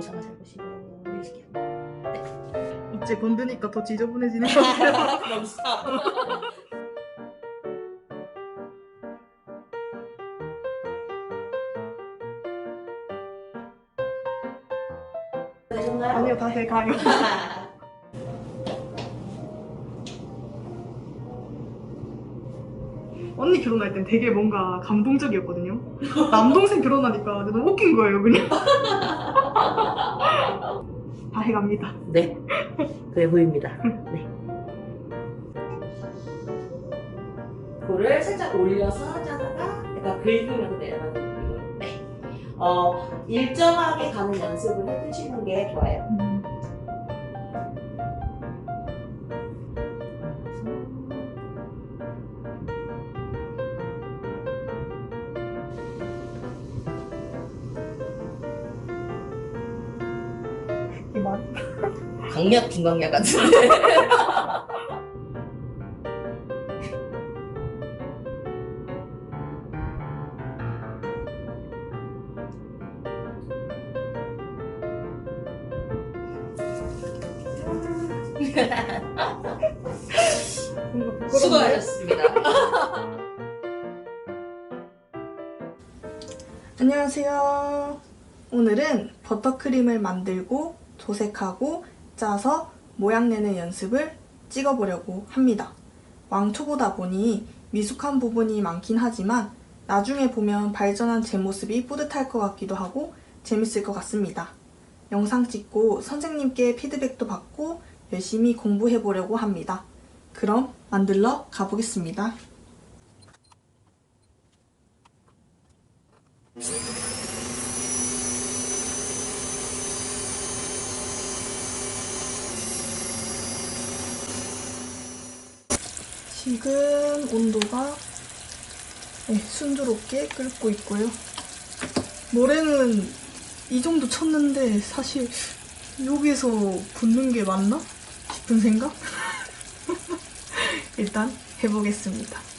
영상을 잘 보시고 해주실게요. 어째 건드니까 더 지저분해지는 것 같아요. 감사. 되셨나요? 아니요, 다 돼가요. 언니 결혼할 땐 되게 뭔가 감동적이었거든요. 남동생 결혼하니까 너무 웃긴 거예요, 그냥. 다 해갑니다. 네, 그래 보입니다. 네. 볼을 살짝 올려서 짜다가 약간 내려가는 느낌. 네. 어, 일정하게 가는 연습을 해주시는 게 좋아요. 강약 중강약 같은데. 안녕하세요. 오늘은 버터크림을 만들고 도색하고 짜서 모양 내는 연습을 찍어보려고 합니다. 왕초보다 보니 미숙한 부분이 많긴 하지만 나중에 보면 발전한 제 모습이 뿌듯할 것 같기도 하고 재밌을 것 같습니다. 영상 찍고 선생님께 피드백도 받고 열심히 공부해 보려고 합니다. 그럼 만들러 가보겠습니다. 지금 온도가 네, 순조롭게 끓고 있고요. 모래는 이 정도 쳤는데 사실 여기서 붓는 게 맞나 싶은 생각? 일단 해보겠습니다.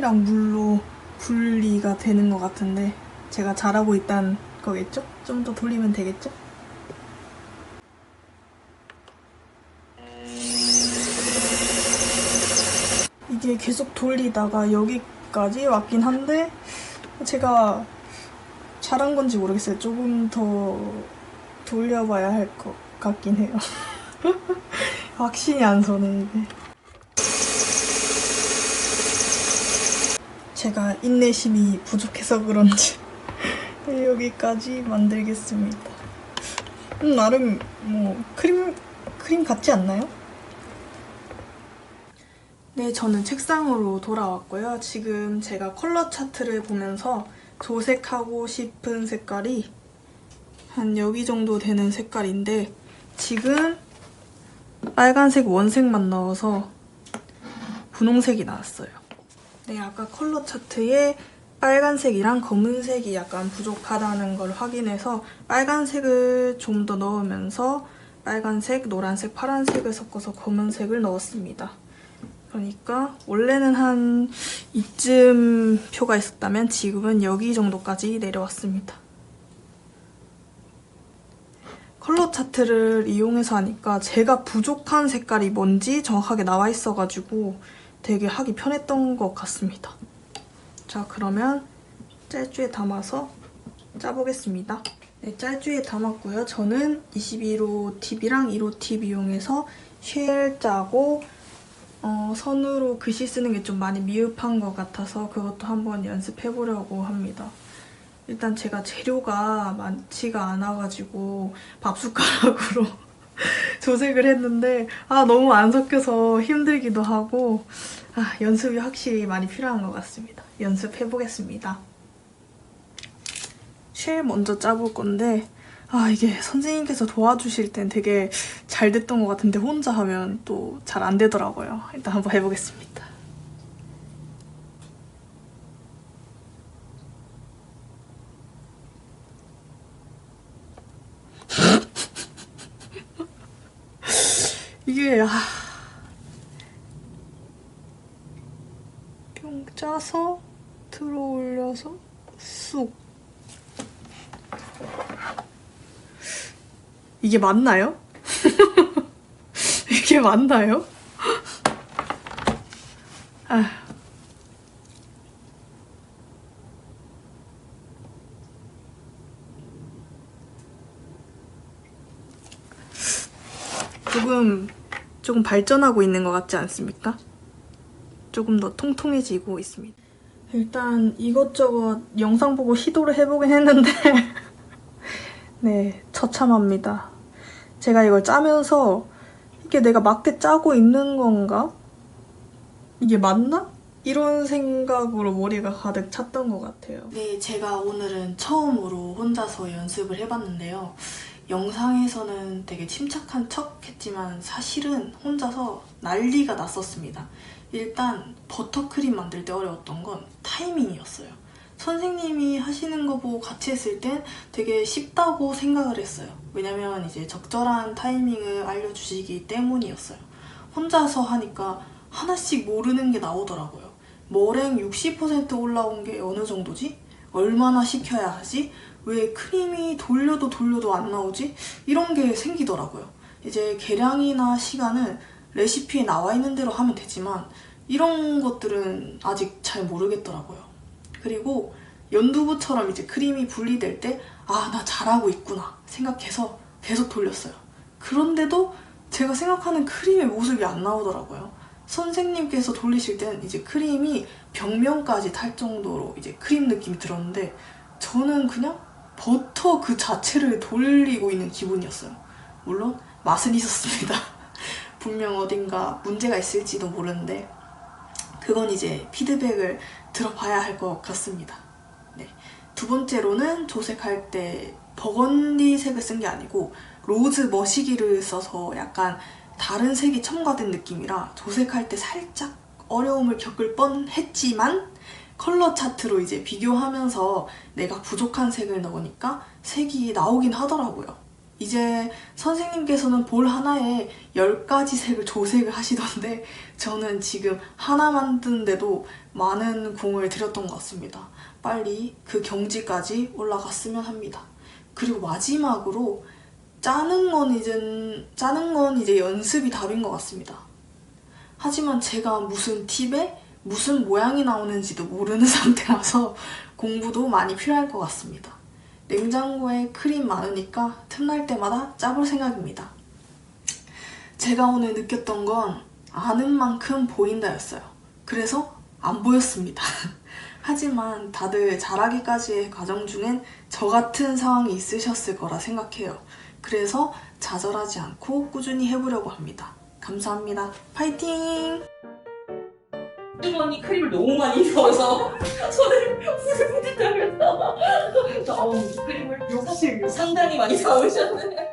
크림이랑 물로 분리가 되는 것 같은데 제가 잘하고 있다는 거겠죠? 좀 더 돌리면 되겠죠? 이게 계속 돌리다가 여기까지 왔긴 한데 제가 잘한 건지 모르겠어요. 조금 더 돌려봐야 할 것 같긴 해요. 확신이 안 서네 이게. 제가 인내심이 부족해서 그런지 여기까지 만들겠습니다. 음, 나름 뭐 크림 크림 같지 않나요? 네, 저는 책상으로 돌아왔고요. 지금 제가 컬러 차트를 보면서 도색하고 싶은 색깔이 한 여기 정도 되는 색깔인데 지금 빨간색 원색만 넣어서 분홍색이 나왔어요. 네, 아까 컬러 차트에 빨간색이랑 검은색이 약간 부족하다는 걸 확인해서 빨간색을 좀 더 넣으면서 빨간색, 노란색, 파란색을 섞어서 검은색을 넣었습니다. 그러니까 원래는 한 이쯤 표가 있었다면 지금은 여기 정도까지 내려왔습니다. 컬러 차트를 이용해서 하니까 제가 부족한 색깔이 뭔지 정확하게 나와 있어가지고 되게 하기 편했던 것 같습니다. 자 그러면 짤주에 담아서 짜보겠습니다. 네, 짤주에 담았고요. 저는 21호 팁이랑 1호 팁 이용해서 쉘 짜고 어, 선으로 글씨 쓰는 게 좀 많이 미흡한 것 같아서 그것도 한번 연습해보려고 합니다. 일단 제가 재료가 많지가 않아가지고 밥숟가락으로 조색을 했는데 아 너무 안 섞여서 힘들기도 하고 아, 연습이 확실히 많이 필요한 것 같습니다. 연습해보겠습니다. 쉘 먼저 짜볼 건데, 아, 이게 선생님께서 도와주실 땐 되게 잘 됐던 것 같은데, 혼자 하면 또 잘 안 되더라고요. 일단 한번 해보겠습니다. 이게, 아. 뿅 짜서 들어 올려서 쑥 이게 맞나요? 이게 맞나요? 아. 조금 조금 발전하고 있는 것 같지 않습니까? 조금 더 통통해지고 있습니다. 일단 이것저것 영상 보고 시도를 해보긴 했는데 네, 처참합니다. 제가 이걸 짜면서 이게 내가 맞게 짜고 있는 건가? 이게 맞나? 이런 생각으로 머리가 가득 찼던 것 같아요. 네, 제가 오늘은 처음으로 혼자서 연습을 해봤는데요. 영상에서는 되게 침착한 척 했지만 사실은 혼자서 난리가 났었습니다. 일단 버터크림 만들 때 어려웠던 건 타이밍이었어요. 선생님이 하시는 거 보고 같이 했을 땐 되게 쉽다고 생각을 했어요. 왜냐면 이제 적절한 타이밍을 알려주시기 때문이었어요. 혼자서 하니까 하나씩 모르는 게 나오더라고요. 머랭 60% 올라온 게 어느 정도지? 얼마나 식혀야 하지? 왜 크림이 돌려도 돌려도 안 나오지? 이런 게 생기더라고요. 이제 계량이나 시간은 레시피에 나와 있는 대로 하면 되지만 이런 것들은 아직 잘 모르겠더라고요. 그리고 연두부처럼 이제 크림이 분리될 때 아, 나 잘하고 있구나 생각해서 계속 돌렸어요. 그런데도 제가 생각하는 크림의 모습이 안 나오더라고요. 선생님께서 돌리실 땐 이제 크림이 벽면까지 탈 정도로 이제 크림 느낌이 들었는데 저는 그냥 버터 그 자체를 돌리고 있는 기분이었어요. 물론 맛은 있었습니다. 분명 어딘가 문제가 있을지도 모르는데 그건 이제 피드백을 들어봐야 할 것 같습니다. 네. 두 번째로는 조색할 때 버건디 색을 쓴 게 아니고 로즈 머시기를 써서 약간 다른 색이 첨가된 느낌이라 조색할 때 살짝 어려움을 겪을 뻔했지만 컬러 차트로 이제 비교하면서 내가 부족한 색을 넣으니까 색이 나오긴 하더라고요. 이제 선생님께서는 볼 하나에 10가지 색을 조색을 하시던데 저는 지금 하나 만드는데도 많은 공을 들였던 것 같습니다. 빨리 그 경지까지 올라갔으면 합니다. 그리고 마지막으로 짜는 건 이제 짜는 건 이제 연습이 답인 것 같습니다. 하지만 제가 무슨 팁에 무슨 모양이 나오는지도 모르는 상태라서 공부도 많이 필요할 것 같습니다. 냉장고에 크림 많으니까 틈날 때마다 짜볼 생각입니다. 제가 오늘 느꼈던 건 아는 만큼 보인다였어요. 그래서 안 보였습니다. 하지만 다들 잘하기까지의 과정 중엔 저 같은 상황이 있으셨을 거라 생각해요. 그래서 좌절하지 않고 꾸준히 해보려고 합니다. 감사합니다. 파이팅! 주머니 크림을 너무 많이 넣어서 손을 후들후들하면서 어우 크림을 사실 상당히 많이 사오셨네